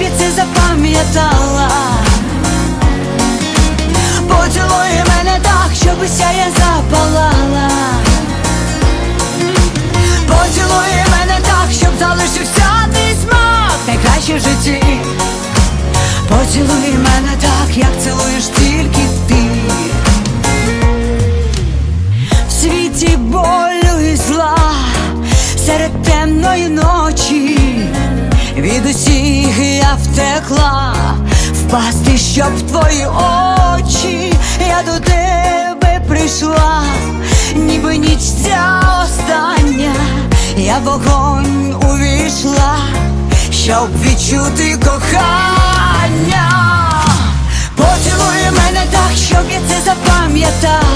собі це запам'ятала, поцілує мене так, щоб уся я запалала, поцілує мене так, щоб залишився твій смак найкраще в житті. Поцілуй мене так, як цілуєш тільки ти. В світі болю і зла серед темної ночі від усіх я втекла, впасти, щоб в твої очі, я до тебе прийшла, ніби ніч ця остання, я вогонь увійшла, щоб відчути кохання. Поцілуй мене так, щоб я це запам'ятала